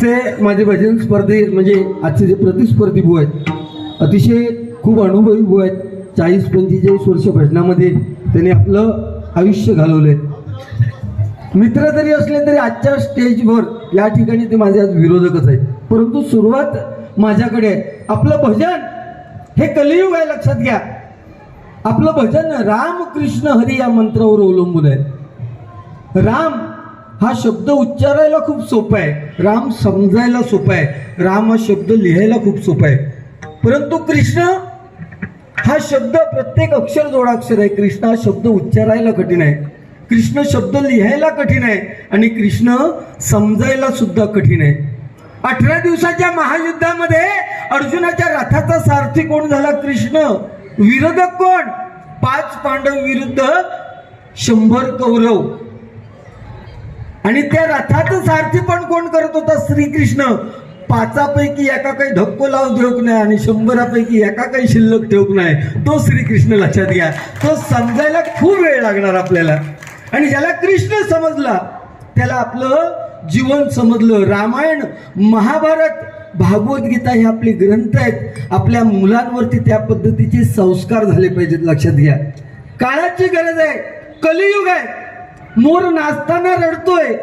आजचे माझे भजन स्पर्धे म्हणजे आजचे जे प्रतिस्पर्धी भू आहेत अतिशय खूप अनुभवी भू आहेत. चाळीस पंचेचाळीस वर्ष भजनामध्ये त्यांनी आपलं आयुष्य घालवलंय. मित्र जरी असले तरी आजच्या स्टेजवर या ठिकाणी ते माझे आज विरोधकच आहेत. परंतु सुरुवात माझ्याकडे आहे. आपलं भजन हे कलियुग आहे लक्षात घ्या. आपलं भजन राम कृष्ण हरी या मंत्रावर अवलंबून आहे. राम हा शब्द उच्चारायला खूप सोपा आहे. राम समजायला सोपा आहे. राम हा शब्द लिहायला खूप सोपा आहे. परंतु कृष्ण हा शब्द प्रत्येक अक्षर जोडाक्षर आहे. कृष्ण हा शब्द उच्चारायला कठीण आहे. कृष्ण शब्द लिहायला कठीण आहे आणि कृष्ण समजायला सुद्धा कठीण आहे. अठरा दिवसाच्या महायुद्धामध्ये अर्जुनाच्या रथाचा सारथी कोण झाला? कृष्ण. विरोधक कोण? पाच पांडव विरुद्ध शंभर कौरव. आणि त्या रथाचं सारथी पण कोण करत होता? श्रीकृष्ण. पाचापैकी एका काही धक्को लावून ठेवक नाही आणि शंभरापैकी एका काही शिल्लक ठेवक नाही. तो श्रीकृष्ण लक्षात घ्या. तो समजायला खूप वेळ लागणार आपल्याला. आणि ज्याला कृष्ण समजला त्याला आपलं जीवन समजलं. रामायण महाभारत भागवद्गीता हे आपले ग्रंथ आहेत. आपल्या मुलांवरती त्या पद्धतीचे संस्कार झाले पाहिजेत लक्षात घ्या. काळाची गरज आहे. कलियुग आहे. मोर नाचताना रडतोय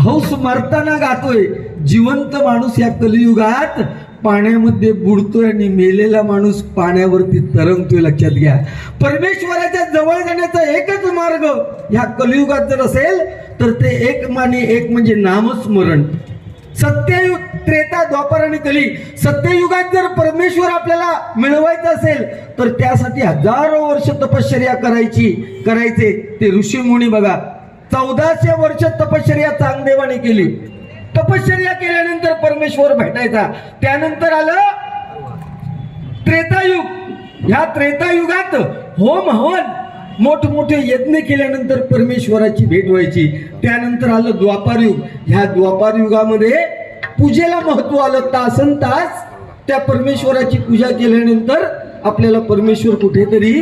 हौस मरताना गातोय. जिवंत माणूस या कलियुगात पाण्यामध्ये बुडतोय आणि मेलेला माणूस पाण्यावरती तरंगतोय लक्षात घ्या. परमेश्वराच्या जवळ जाण्याचा एकच मार्ग ह्या कलियुगात जर असेल तर ते एक माने एक म्हणजे नामस्मरण. सत्ययुग त्रेता द्वापर आणि कली. सत्ययुगात जर परमेश्वर आपल्याला मिळवायचं असेल तर त्यासाठी हजारो वर्ष तपश्चर्या करायची करायचे. ते ऋषीमुनी बघा चौदाशे वर्ष तपश्चर्या चांगदेवाने केली. तपश्चर्या केल्यानंतर परमेश्वर भेटायचा. त्यानंतर आलं त्रेतायुग. ह्या त्रेतायुगात होम हवन मोठमोठे यज्ञ केल्यानंतर परमेश्वराची भेट व्हायची. त्यानंतर आलं द्वापारयुग ह्या द्वापारयुगामध्ये पूजेला महत्त्व आलं तासन तास. त्या परमेश्वराची पूजा केल्यानंतर आपल्याला परमेश्वर कुठेतरी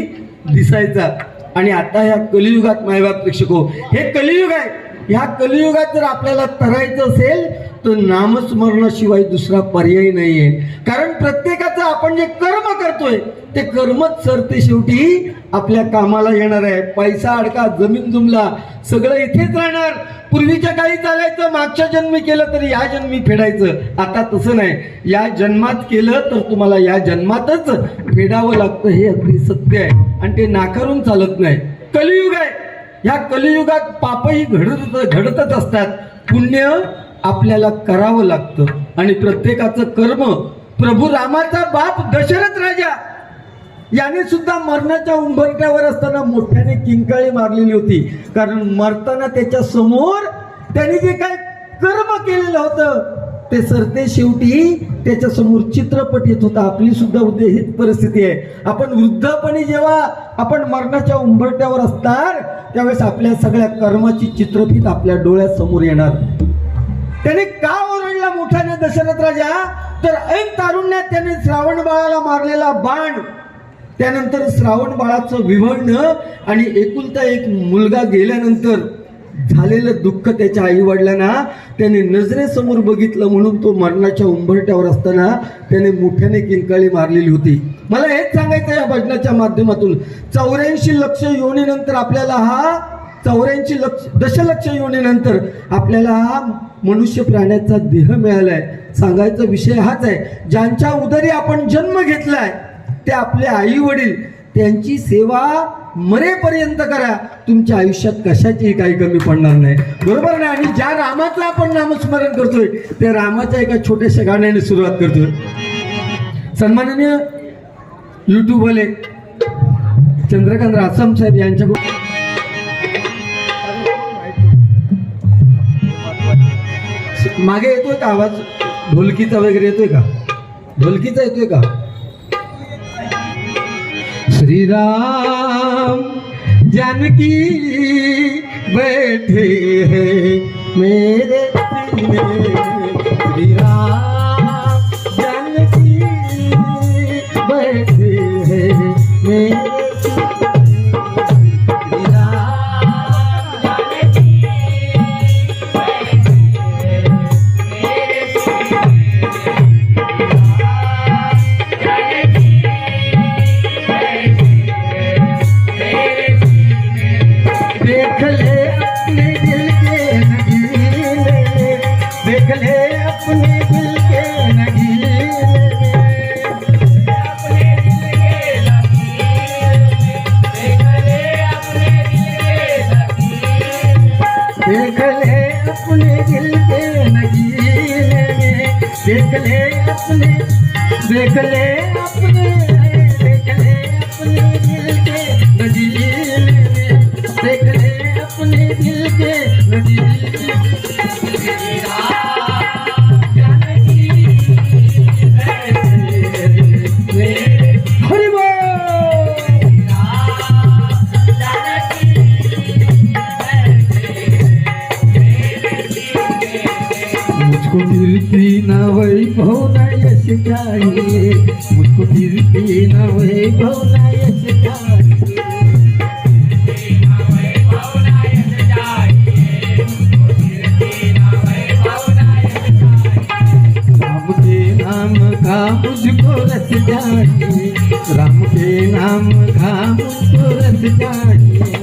दिसायचा. आणि आता ह्या कलियुगात मायबाप प्रेक्षको हे कलियुग आहे. ह्या कलियुगात जर आपल्याला तरायचं असेल तर नामस्मरणाशिवाय दुसरा पर्याय नाहीये. कारण प्रत्येक आपण जे कर्म करतोय ते कर्मच सरते शेवटी आपल्या कामाला येणार आहे. पैसा अडका जमीन जुमला सगळं इथेच राहणार. पूर्वीच्या काळी चालायचं मागच्या जन्मी केलं तरी या जन्मी फेडायचं. आता तसं नाही. या जन्मात केलं तर तुम्हाला या जन्मातच फेडावं लागतं हे अगदी सत्य आहे. आणि ते नाकारून चालत नाही. कलियुग आहे. ह्या कलियुगात पापही घडत घडतच असतात. पुण्य आपल्याला करावं लागतं. आणि प्रत्येकाचं कर्म प्रभू रामाचा बाप दशरथ राजा याने सुद्धा मरणाच्या उंबरट्यावर असताना मोठ्याने किंकाळी मारलेली होती. कारण मरताना त्याच्यासमोर त्याने जे काय कर्म केलेलं होतं ते सरते शेवटी त्याच्यासमोर चित्रपट येत होता. आपली सुद्धा उद्या हीच परिस्थिती आहे. आपण वृद्धपणी जेव्हा आपण मरणाच्या उंबरट्यावर असणार त्यावेळेस आपल्या सगळ्या कर्माची चित्रफित आपल्या डोळ्यासमोर येणार. त्याने का मोठ्याने दशरथ राजा तर ऐन तारुण्यात त्याने श्रावण बाळाला मारलेला बाण त्यानंतर श्रावण बाळाचं विवळणं आणि एकुलता एक मुलगा गेल्यानंतर झालेलं दुःख त्याच्या आई वडिलांना त्याने नजरेसमोर बघितलं म्हणून तो मरणाच्या उंबरट्यावर असताना त्याने मोठ्याने किंकाळी मारलेली होती. मला हेच सांगायचं या भजनाच्या माध्यमातून. चौऱ्याऐंशी लक्ष योनीनंतर आपल्याला हा चौऱ्याऐंशी लक्ष दशलक्ष योनीनंतर आपल्याला हा मनुष्य प्राण्याचा देह मिळालाय. सांगायचा विषय हाच आहे ज्यांच्या उदरी आपण जन्म घेतलाय ते आपले आई वडील त्यांची सेवा मरेपर्यंत करा. तुमच्या आयुष्यात कशाचीही काही कमी पडणार नाही. बरोबर ना? आणि ज्या रामाचं आपण नामस्मरण करतोय त्या रामाच्या एका छोट्याशा गाण्याने सुरुवात करतोय. सन्माननीय युट्यूबवाले चंद्रकांत रासम साहेब यांच्याकडून मागे येतोय का आवाज? ढोलकीचा वगैरे येतोय का? ढोलकीचा येतोय का? श्रीराम जानकी बैठे हैं मेरे श्री राम जानकी बैठे मेरे देखले असले देखले मुझको फिरती न वैभव न यश राम के नाम का मुझको रस जाए राम के नाम का मुझको रस जाए।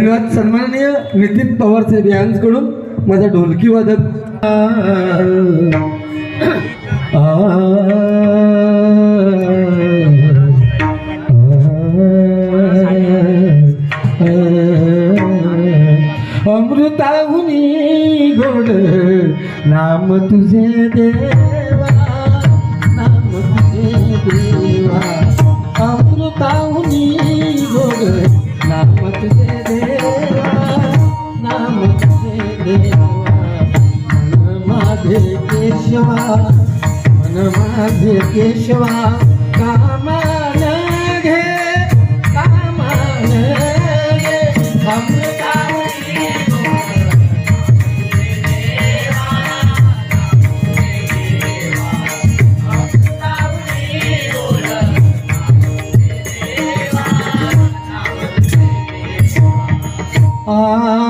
धन्यवाद. सन्माननीय नितीन पवार साहेब यांच्याकडून माझा ढोलकी वादक अमृताहुनी गोड नाम तुझे देवा नाम तुझे देवा. अमृताहुनी गोड नाम तुझे केशवा मन माझे केशवा कामान घे कामान घे. अमृताहुनी आ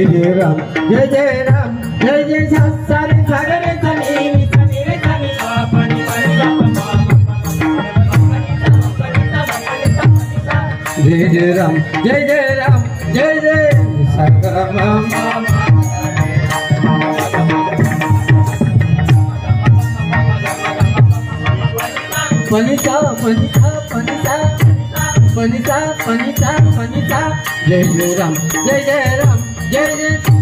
जय जय राम जय जय राम जय जय सा सा रे सा रे रे सा नी नी सा नी रे सा नी सा पा नी पा नी सा पा पा. जय जय राम जय जय राम जय जय सागर राम पनिता पनिता पनिता पनिता पनिता पनिता जय जय राम जय जय राम जय जय